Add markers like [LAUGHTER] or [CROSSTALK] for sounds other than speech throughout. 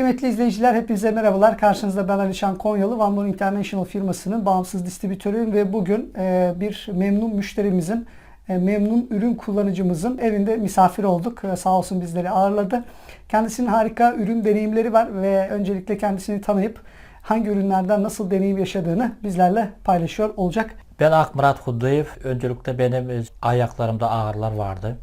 Kıymetli izleyiciler hepinize merhabalar. Karşınızda ben Alişan Konyalı. One More International firmasının bağımsız distribütörüyüm ve bugün e, bir memnun müşterimizin, e, memnun ürün kullanıcımızın evinde misafir olduk. E, sağ olsun bizleri ağırladı. Kendisinin harika ürün deneyimleri var ve öncelikle kendisini tanıyıp hangi ürünlerden nasıl deneyim yaşadığını bizlerle paylaşıyor olacak. Ben Akmurat Hudduyev. Öncelikle benim e, ayaklarımda ağrılar vardı.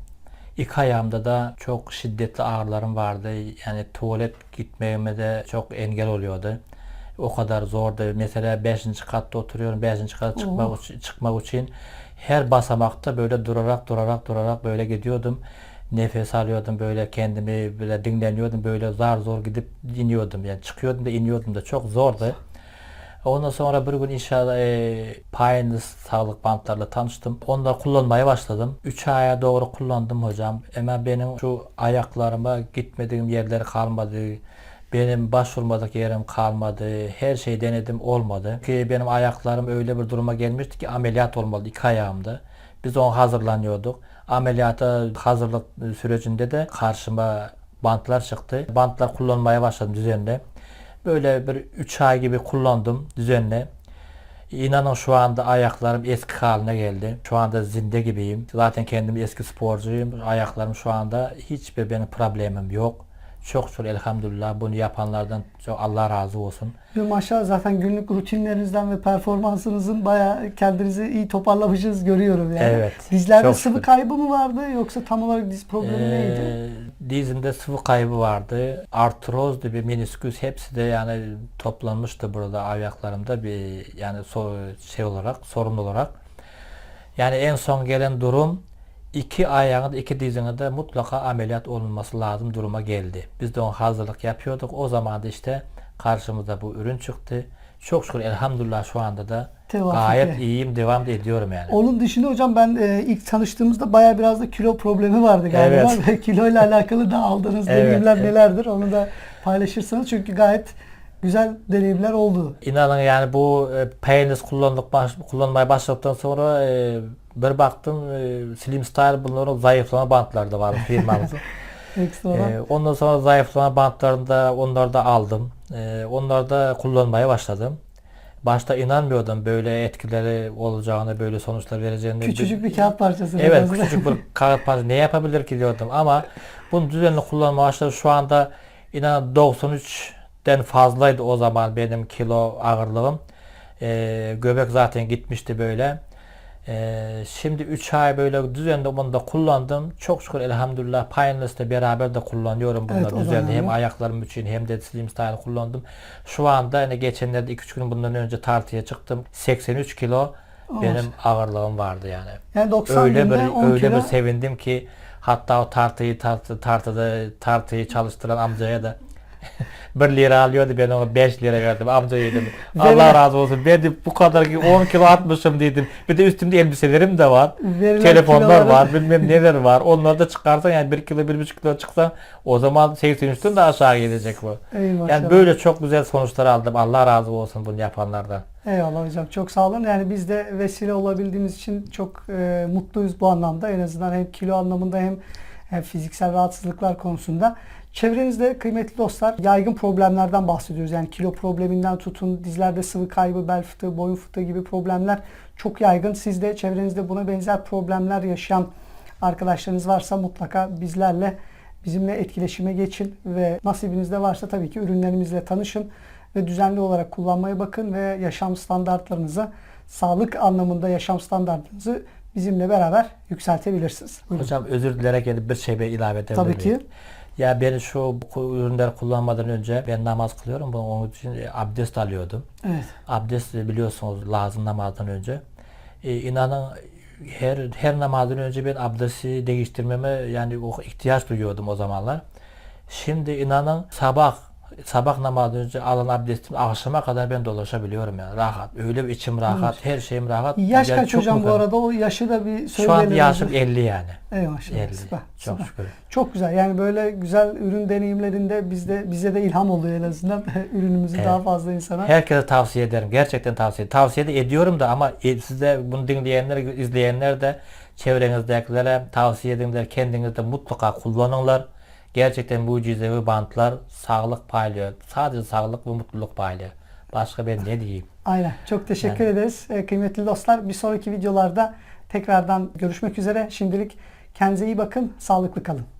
İki ayağımda da çok şiddetli ağrılarım vardı. Yani tuvalet gitmeme de çok engel oluyordu. O kadar zordu. Mesela 5. katta oturuyorum. 5. kata çıkmak, çıkmak için her basamakta böyle durarak durarak durarak böyle gidiyordum. Nefes alıyordum böyle kendimi böyle dinleniyordum. Böyle zar zor gidip iniyordum. Yani çıkıyordum da iniyordum da çok zordu. Ondan sonra bir gün inşallah e, Pioneer sağlık bantlarla tanıştım. Onları kullanmaya başladım. 3 aya doğru kullandım hocam. Ama benim şu ayaklarıma gitmediğim yerler kalmadı. Benim başvurmadık yerim kalmadı. Her şey denedim olmadı. Ki benim ayaklarım öyle bir duruma gelmişti ki ameliyat olmalı iki ayağımda. Biz ona hazırlanıyorduk. Ameliyata hazırlık sürecinde de karşıma bantlar çıktı. Bantlar kullanmaya başladım düzenli. Böyle bir 3 ay gibi kullandım düzenli. İnanın şu anda ayaklarım eski haline geldi. Şu anda zinde gibiyim. Zaten kendim eski sporcuyum. Ayaklarım şu anda hiçbir benim problemim yok. Çok şükür elhamdülillah bunu yapanlardan çok Allah razı olsun. Ve maşallah zaten günlük rutinlerinizden ve performansınızın bayağı kendinizi iyi toparlamışsınız görüyorum yani. Evet, Dizlerde sıvı şükür. kaybı mı vardı yoksa tam olarak diz problemi neydi? Dizimde sıvı kaybı vardı. Artrozdu bir menisküs hepsi de yani toplanmıştı burada ayaklarımda bir yani so- şey olarak sorun olarak. Yani en son gelen durum iki ayağında iki dizinde de mutlaka ameliyat olunması lazım duruma geldi. Biz de ona hazırlık yapıyorduk. O zaman da işte karşımıza bu ürün çıktı. Çok şükür elhamdülillah şu anda da Tevafuk gayet iyiyim devam da ediyorum yani. Onun dışında hocam ben e, ilk tanıştığımızda bayağı biraz da kilo problemi vardı galiba. Evet. Ve [LAUGHS] kiloyla alakalı da aldığınız Evet, deneyimler evet. nelerdir? Onu da paylaşırsanız çünkü gayet güzel deneyimler oldu. İnanın yani bu e, peynir kullandık baş, kullanmaya başladıktan sonra e, bir baktım e, Slim Style bunların zayıflama bantları da var firmamızın. [LAUGHS] Ekstra. e, ondan sonra zayıflama bantlarını da onları da aldım. E, onları da kullanmaya başladım. Başta inanmıyordum böyle etkileri olacağını, böyle sonuçlar vereceğini. Küçücük bir kağıt parçası. Evet küçücük bir kağıt parçası ne yapabilir ki diyordum ama bunu düzenli kullanmaya başladım. Şu anda inan 93'den fazlaydı o zaman benim kilo ağırlığım. Ee, göbek zaten gitmişti böyle. Ee, şimdi 3 ay böyle düzenli bunu da kullandım. Çok şükür elhamdülillah Pioneers'la beraber de kullanıyorum bunları Evet, düzenli. Hem ayaklarım için hem de Slim Style kullandım. Şu anda hani geçenlerde 2-3 gün bundan önce tartıya çıktım. 83 kilo benim ağırlığım vardı yani yani 90 öyle bir 10 öyle kilo. bir sevindim ki hatta o tartıyı tartı, tartıda tartıyı çalıştıran amcaya da [LAUGHS] 1 lira alıyordu ben ona 5 lira verdim amcaya dedim. [LAUGHS] Allah razı olsun ben de bu kadar ki 10 kilo atmışım dedim. Bir de üstümde elbiselerim de var. Verilen Telefonlar kiloların- var bilmem neler var. Onları da çıkarsan yani 1 kilo 1,5 kilo çıksa o zaman 83'ten de aşağı gelecek bu. Ey maşallah. Yani böyle çok güzel sonuçlar aldım. Allah razı olsun bunu yapanlardan. Eyvallah hocam çok sağ olun. Yani biz de vesile olabildiğimiz için çok e, mutluyuz bu anlamda. En azından hem kilo anlamında hem e, fiziksel rahatsızlıklar konusunda. Çevrenizde kıymetli dostlar yaygın problemlerden bahsediyoruz. Yani kilo probleminden tutun, dizlerde sıvı kaybı, bel fıtığı, boyun fıtığı gibi problemler çok yaygın. Siz de çevrenizde buna benzer problemler yaşayan arkadaşlarınız varsa mutlaka bizlerle bizimle etkileşime geçin ve nasibinizde varsa tabii ki ürünlerimizle tanışın ve düzenli olarak kullanmaya bakın ve yaşam standartlarınızı sağlık anlamında yaşam standartınızı bizimle beraber yükseltebilirsiniz. Buyurun. Hocam özür dilerek bir şey ilave edebilir Tabii ki. Ya ben şu ürünler kullanmadan önce ben namaz kılıyorum. Bunu onun için abdest alıyordum. Evet. Abdest biliyorsunuz lazım namazdan önce. E, inanın her her namazdan önce ben abdesti değiştirmeme yani o ihtiyaç duyuyordum o zamanlar. Şimdi inanın sabah sabah namazdan önce alan abdestim akşama kadar ben dolaşabiliyorum yani rahat. Öyle bir içim rahat, her şeyim rahat. Yaş Yani kaç hocam bu arada? O yaşı da bir Şu an söyleyelim. yaşım 50 yani. Maşallah. 50. Süper. Çok süper. şükür. Çok güzel. Yani böyle güzel ürün deneyimlerinde bizde bize de ilham oluyor en azından. [LAUGHS] Ürünümüzü Evet. daha fazla insana. Herkese tavsiye ederim. Gerçekten tavsiye Tavsiye de ediyorum da ama e, size bunu dinleyenler, izleyenler de çevrenizdekilerle tavsiye edinler. Kendiniz de mutlaka kullanınlar. Gerçekten mucizevi bantlar sağlık paylıyor. Sadece sağlık ve mutluluk paylıyor. Başka ben ne diyeyim? Aynen. Çok teşekkür ederiz. Ee, kıymetli dostlar bir sonraki videolarda tekrardan görüşmek üzere. Şimdilik kendinize iyi bakın. Sağlıklı kalın.